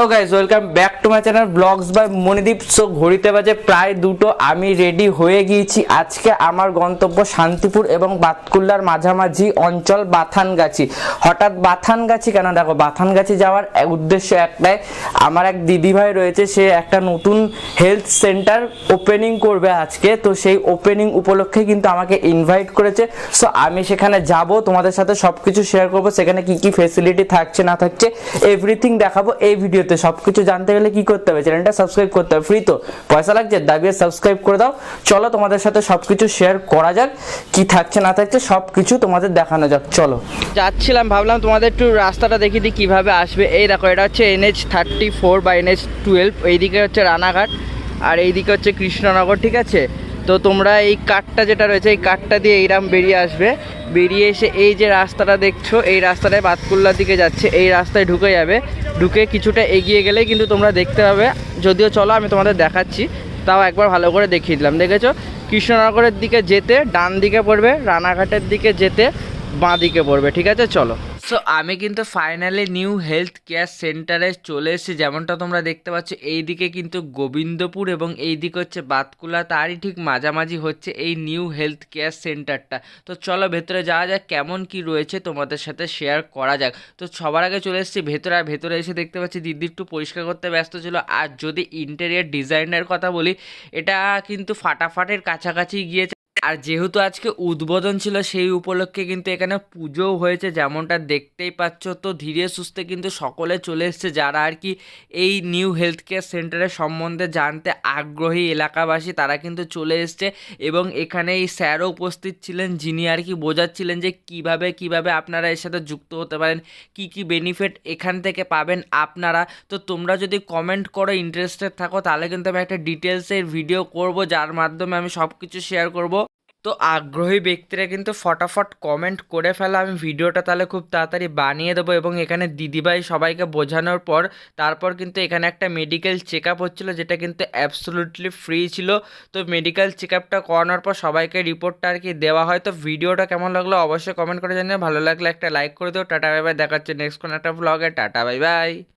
Hello guys welcome back to my channel vlogs by Monideep so ঘড়িতে বাজে প্রায় দুটো, আমি রেডি হয়ে গিয়েছি। আজকে আমার গন্তব্য শান্তিপুর এবং বাতকুল্লার মাঝামাঝি অঞ্চল বাথানগাছি। হঠাৎ বাথানগাছি কেন? দেখো, বাথানগাছি যাওয়ার উদ্দেশ্য একটাই। আমার এক দিদিভাই রয়েছে, সে একটা নতুন হেলথ সেন্টার ওপেনিং করবে আজকে। তো সেই ওপেনিং উপলক্ষে কিন্তু আমাকে ইনভাইট করেছে। সো আমি সেখানে যাব, তোমাদের সাথে সব কিছু শেয়ার করব। সেখানে কি কি ফেসিলিটি থাকছে, না থাকছে এভরিথিং দেখাবো এই ভিডিওতে সব কিছু জানতে গেলে কি করতে হবে? চ্যানেলটা সাবস্ক্রাইব করতে হবে। ফ্রি তো? পয়সা লাগছে? দাবিয়ে সাবস্ক্রাইব করে দাও। চলো তোমাদের সাথে সব কিছু শেয়ার করা যাক। কি থাকছে, না থাকছে সব কিছু তোমাদের দেখানো যাক। চলো। যাচ্ছিলাম, ভাবলাম তোমাদের একটু রাস্তাটা দেখিয়ে দিই কীভাবে আসবে। এই দেখো, এটা হচ্ছে এনএইচ থার্টি ফোর বা এনএইচ টুয়েলভ এইদিকে হচ্ছে রানাঘাট, আর এইদিকে হচ্ছে কৃষ্ণনগর, ঠিক আছে? তো তোমরা এই কাঠটা যেটা রয়েছে, এই কাঠটা দিয়ে এইরাম বেরিয়ে আসবে। বেরিয়ে এসে এই যে রাস্তাটা দেখছ, এই রাস্তাটায় বাতকুল্লার দিকে যাচ্ছে, এই রাস্তায় ঢুকে যাবে। ঢুকে কিছুটা এগিয়ে গেলেই কিন্তু তোমরা দেখতে পাবে। যদিও চলো, আমি তোমাদের দেখাচ্ছি। তাও একবার ভালো করে দেখিয়ে দিলাম। দেখেছ? কৃষ্ণনগরের দিকে যেতে, ডান দিকে পড়বে, রানাঘাটের দিকে যেতে, বাঁ দিকে পড়বে। ঠিক আছে? চলো। সো আমি কিন্তু ফাইনালি নিউ হেলথ কেয়ার সেন্টারে চলে এসেছি। যেমনটা তোমরা দেখতে পাচ্ছ এই দিকে কিন্তু গোবিন্দপুর এবং এইদিকে হচ্ছে বাতকুলা, তারই ঠিক মাঝামাঝি হচ্ছে এই নিউ হেলথ কেয়ার সেন্টারটা তো চলো ভেতরে যাওয়া যাক, কেমন কি রয়েছে তোমাদের সাথে শেয়ার করা যাক। তো সবার আগে চলে এসেছি ভেতরে, আর ভেতরে এসে দেখতে পাচ্ছি দিদি একটু পরিষ্কার করতে ব্যস্ত ছিল। আর যদি ইন্টেরিয়ার ডিজাইনের কথা বলি, এটা কিন্তু ফাটাফাটের কাছাকাছি গিয়েছে। আর যেহেতু আজকে উদ্বোধন ছিল, সেই উপলক্ষে কিন্তু এখানে পুজোও হয়েছে। যেমনটা দেখতেই পাচ্ছ, তো ধীরে সুস্থে কিন্তু সকলে চলে এসছে যারা আর কি এই নিউ হেলথ কেয়ার সেন্টারের সম্বন্ধে জানতে আগ্রহী এলাকাবাসী, তারা কিন্তু চলে এসছে। এবং এখানে এই স্যারও উপস্থিত ছিলেন, যিনি আর কি বোঝাচ্ছিলেন যে কীভাবে কীভাবে আপনারা এর সাথে যুক্ত হতে পারেন, কি কি বেনিফিট এখান থেকে পাবেন আপনারা। তো তোমরা যদি কমেন্ট করো ইন্টারেস্টেড থাকো, তাহলে কিন্তু আমি একটা ডিটেলসের ভিডিও করব, যার মাধ্যমে আমি সব কিছু শেয়ার করব। তো আগ্রহী ব্যক্তিরা কিন্তু ফটাফট কমেন্ট করে ফেলা। আমি ভিডিওটা তাহলে খুব তাড়াতাড়ি বানিয়ে দেবো এবং এখানে দিদিভাই সবাইকে বোঝানোর পর তারপর কিন্তু এখানে একটা মেডিকেল চেক আপ হচ্ছিল, যেটা কিন্তু অ্যাবসোলুটলি ফ্রি ছিল। তো মেডিকেল চেক আপটা করানোর পর সবাইকে রিপোর্টটা আর কি দেওয়া হয়। তো ভিডিওটা কেমন লাগল অবশ্যই কমেন্ট করে জানিয়ে ভালো লাগলে একটা লাইক করে দিও। টাটা বাই বাই দেখাচ্ছে নেক্সট কোনো একটা ব্লগে টাটা বাই বাই